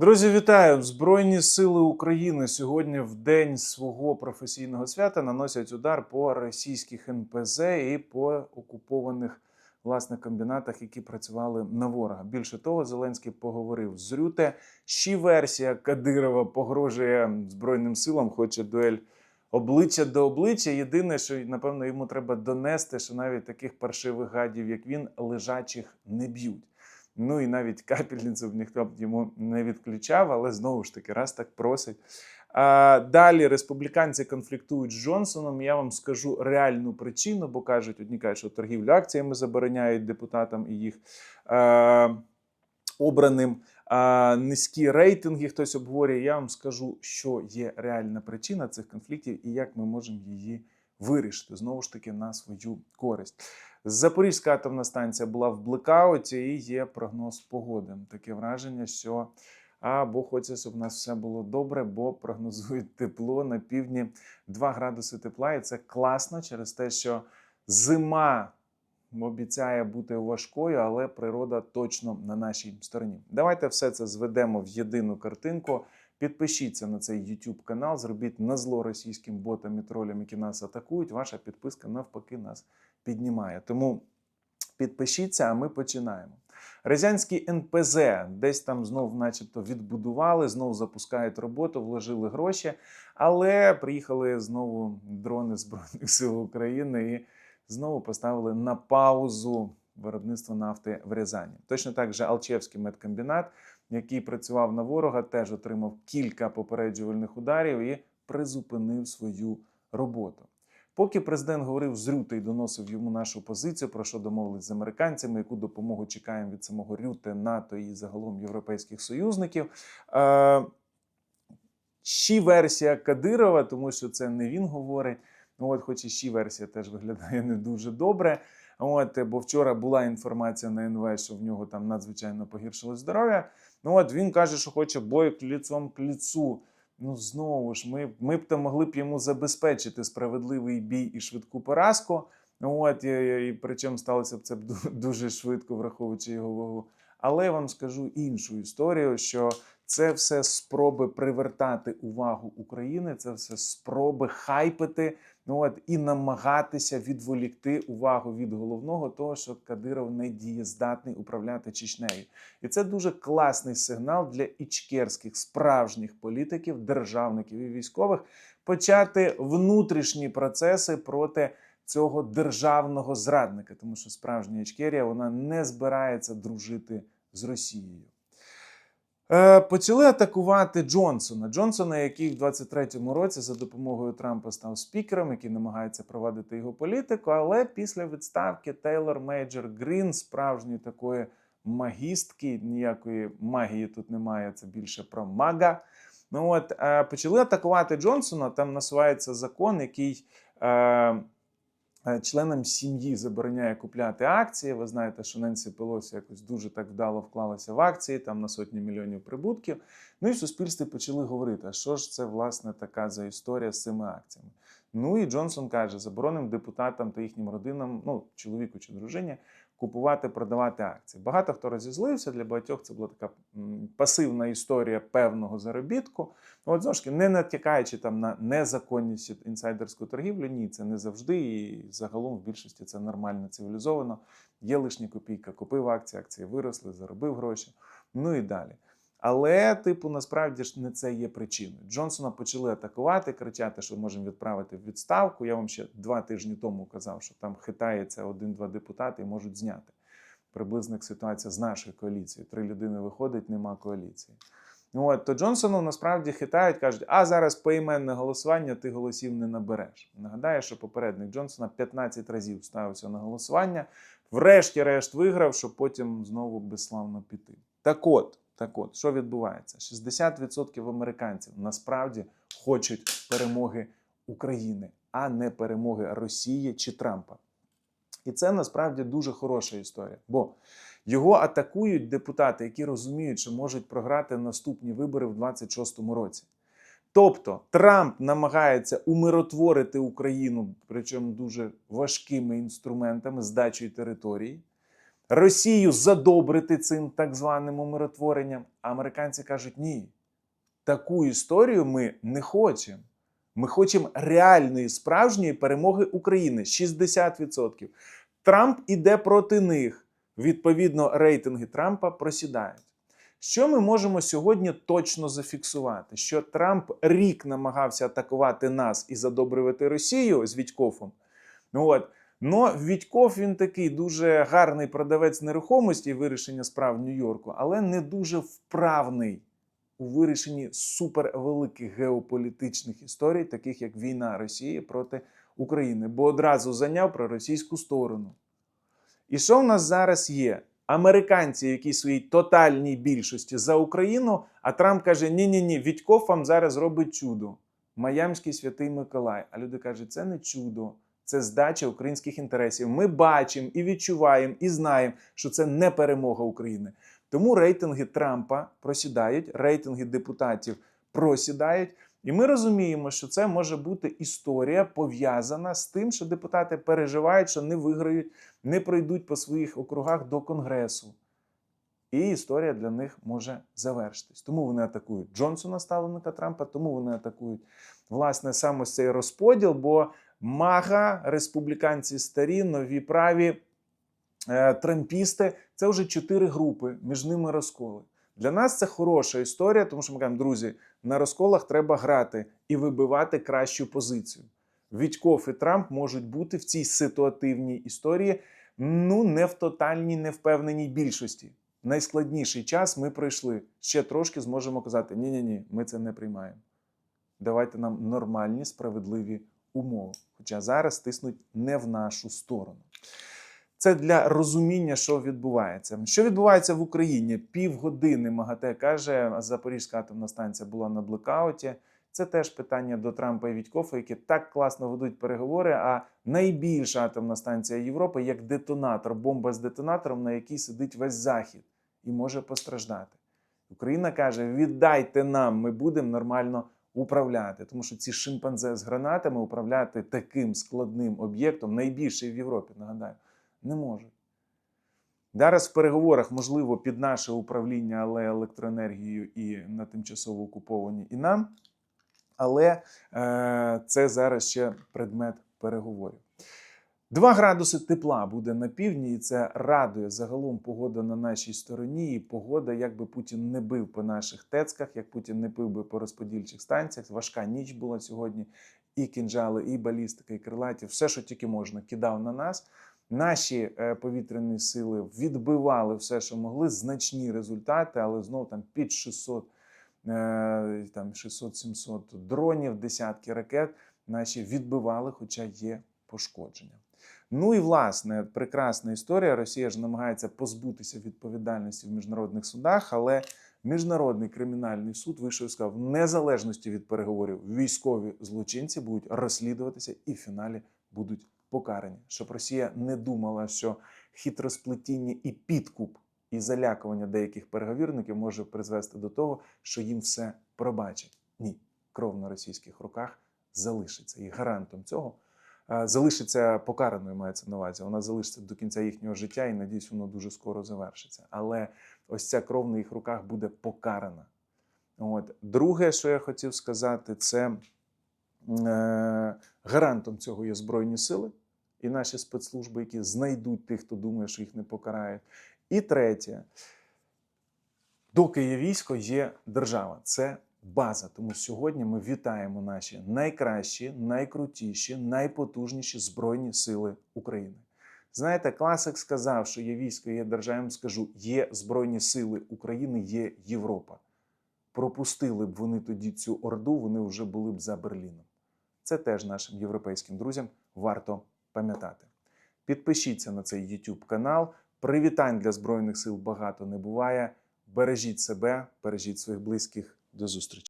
Друзі, вітаю! Збройні сили України сьогодні в день свого професійного свята наносять удар по російських НПЗ і по окупованих власне комбінатах, які працювали на ворога. Більше того, Зеленський поговорив з Рюте. Ще версія Кадирова погрожує збройним силам, хоче дуель обличчя до обличчя. Єдине, що напевно йому треба донести, що навіть таких паршивих гадів, як він, лежачих не б'ють. Ну і навіть капельницю б ніхто б йому не відключав, але знову ж таки, раз так просить. А, далі республіканці конфліктують з Джонсоном. Я вам скажу реальну причину, бо кажуть, одні кажуть, що торгівлю акціями забороняють депутатам і їх е, обраним. А низькі рейтинги хтось обговорює. Я вам скажу, що є реальна причина цих конфліктів і як ми можемо її вирішити знову ж таки на свою користь. Запорізька атомна станція була в блекауті і є прогноз погоди. Таке враження, що або хочеться, щоб у нас все було добре, бо прогнозують тепло на півдні 2 градуси тепла, і це класно через те, що зима обіцяє бути важкою, але природа точно на нашій стороні. Давайте все це зведемо в єдину картинку. Підпишіться на цей YouTube канал, зробіть на зло російським ботам і тролям, які нас атакують. Ваша підписка навпаки нас піднімає. Тому підпишіться, а ми починаємо. Резянський НПЗ десь там знов, начебто, відбудували, знов запускають роботу, вложили гроші, але приїхали знову дрони Збройних сил України і знову поставили на паузу виробництво нафти в Рязані. Точно так же Алчевський медкомбінат, який працював на ворога, теж отримав кілька попереджувальних ударів і призупинив свою роботу. Поки президент говорив з Рюте і доносив йому нашу позицію, про що домовились з американцями, яку допомогу чекаємо від самого Рюте, НАТО і загалом європейських союзників. Е- Ще версія Кадирова, тому що це не він говорить. Ну, от, хоч і ще версія теж виглядає не дуже добре. От, бо вчора була інформація на НВ, що в нього там надзвичайно погіршило здоров'я. Ну от він каже, що хоче бой ліцом к ліцу. Ну знову ж, ми, ми б то могли б йому забезпечити справедливий бій і швидку поразку. Ну От, і, і причому сталося б це б дуже швидко, враховуючи його вагу. Але я вам скажу іншу історію, що це все спроби привертати увагу України, це все спроби хайпити ну от, і намагатися відволікти увагу від головного, того, що Кадиров не дієздатний управляти Чечнею. І це дуже класний сигнал для ічкерських справжніх політиків, державників і військових почати внутрішні процеси проти. Цього державного зрадника, тому що справжня Ічкерія вона не збирається дружити з Росією. Е, Почали атакувати Джонсона. Джонсона, який в 23-му році за допомогою Трампа став спікером, який намагається провадити його політику. Але після відставки Тейлор Мейджор Грін, справжньої такої магістки, ніякої магії тут немає. Це більше про мага. Ну от е, почали атакувати Джонсона. Там насувається закон, який. Е, Членам сім'ї забороняє купляти акції. Ви знаєте, що Ненсі Пелосі якось дуже так вдало вклалася в акції, там на сотні мільйонів прибутків. Ну і в суспільстві почали говорити, а що ж це власне така за історія з цими акціями. Ну і Джонсон каже, заборонив депутатам та їхнім родинам, ну чоловіку чи дружині, купувати, продавати акції. Багато хто розізлився, для багатьох це була така пасивна історія певного заробітку. Ну, От знову не натякаючи там на незаконність інсайдерську торгівлю, ні, це не завжди. І загалом в більшості це нормально цивілізовано. Є лишня копійка, купив акції, акції виросли, заробив гроші. Ну і далі. Але, типу, насправді ж не це є причиною. Джонсона почали атакувати, кричати, що можемо відправити в відставку. Я вам ще два тижні тому казав, що там хитається один-два депутати і можуть зняти. Приблизна ситуація з нашою коаліцією. Три людини виходить, нема коаліції. От, то Джонсону насправді хитають, кажуть, а зараз поіменне голосування ти голосів не набереш. Нагадаю, що попередник Джонсона 15 разів ставився на голосування, врешті-решт виграв, щоб потім знову безславно піти. Так от. Так от, що відбувається? 60% американців насправді хочуть перемоги України, а не перемоги Росії чи Трампа. І це насправді дуже хороша історія. Бо його атакують депутати, які розуміють, що можуть програти наступні вибори в 26-му році. Тобто Трамп намагається умиротворити Україну, причому дуже важкими інструментами здачею території. Росію задобрити цим так званим умиротворенням. А американці кажуть: ні, таку історію ми не хочемо. Ми хочемо реальної справжньої перемоги України 60%. Трамп іде проти них. Відповідно, рейтинги Трампа просідають. Що ми можемо сьогодні точно зафіксувати? Що Трамп рік намагався атакувати нас і задобрювати Росію з Вітькофом. Ну от. Но Вітьков він такий дуже гарний продавець нерухомості вирішення справ Нью-Йорку, але не дуже вправний у вирішенні супервеликих геополітичних історій, таких як війна Росії проти України, бо одразу зайняв про російську сторону. І що в нас зараз є? Американці, які своїй тотальній більшості за Україну, а Трамп каже: ні ні Вітьков вам зараз робить чудо. Майамський святий Миколай. А люди кажуть, це не чудо, це здача українських інтересів. Ми бачимо і відчуваємо, і знаємо, що це не перемога України. Тому рейтинги Трампа просідають, рейтинги депутатів просідають. І ми розуміємо, що це може бути історія пов'язана з тим, що депутати переживають, що не виграють, не пройдуть по своїх округах до Конгресу. І історія для них може завершитись. Тому вони атакують Джонсона, ставленика Трампа, тому вони атакують власне саме цей розподіл. Бо мага, республіканці старі, нові праві, е, трампісти це вже чотири групи, між ними розколи. Для нас це хороша історія, тому що ми кажемо, друзі, на розколах треба грати і вибивати кращу позицію. Вітьков і Трамп можуть бути в цій ситуативній історії, ну не в тотальній, невпевненій більшості. Найскладніший час ми пройшли. Ще трошки зможемо казати: ні-ні ні, ми це не приймаємо. Давайте нам нормальні, справедливі умови. Хоча зараз тиснуть не в нашу сторону. Це для розуміння, що відбувається. Що відбувається в Україні? Півгодини МАГАТЕ каже, Запорізька атомна станція була на блекауті. Це теж питання до Трампа і Вітькофа, які так класно ведуть переговори. А найбільша атомна станція Європи як детонатор, бомба з детонатором, на якій сидить весь захід і може постраждати. Україна каже: віддайте нам, ми будемо нормально управляти, тому що ці шимпанзе з гранатами управляти таким складним об'єктом, найбільший в Європі, нагадаю, не можуть. Зараз в переговорах, можливо, під наше управління, але електроенергією і на тимчасово окуповані і нам. Але е, це зараз ще предмет переговорів. 2 градуси тепла буде на півдні, і це радує загалом погода на нашій стороні. І погода, як би Путін не бив по наших тецках, як Путін не бив би по розподільчих станціях. Важка ніч була сьогодні. І кінжали, і балістика, і крилаті, все, що тільки можна, кидав на нас. Наші е, повітряні сили відбивали все, що могли, значні результати, але знов там під 600, е, там 600-700 дронів, десятки ракет. Наші відбивали, хоча є пошкодження. Ну і власне прекрасна історія. Росія ж намагається позбутися відповідальності в міжнародних судах, але міжнародний кримінальний суд вийшов і сказав, в незалежності від переговорів військові злочинці будуть розслідуватися і в фіналі будуть покарані. Щоб Росія не думала, що хитросплетіння і підкуп і залякування деяких переговірників може призвести до того, що їм все пробачать. Ні, кров на російських руках залишиться і гарантом цього залишиться покараною, мається на увазі. Вона залишиться до кінця їхнього життя, і надіюсь, воно дуже скоро завершиться. Але ось ця кров на їх руках буде покарана. От. Друге, що я хотів сказати, це е, гарантом цього є Збройні Сили і наші спецслужби, які знайдуть тих, хто думає, що їх не покарають. І третє, доки є військо, є держава. Це база. Тому сьогодні ми вітаємо наші найкращі, найкрутіші, найпотужніші Збройні Сили України. Знаєте, класик сказав, що є військо, є держава. Скажу, є Збройні Сили України, є Європа. Пропустили б вони тоді цю орду, вони вже були б за Берліном. Це теж нашим європейським друзям варто пам'ятати. Підпишіться на цей YouTube канал. Привітань для Збройних сил багато не буває. Бережіть себе, бережіть своїх близьких. До зустрічі.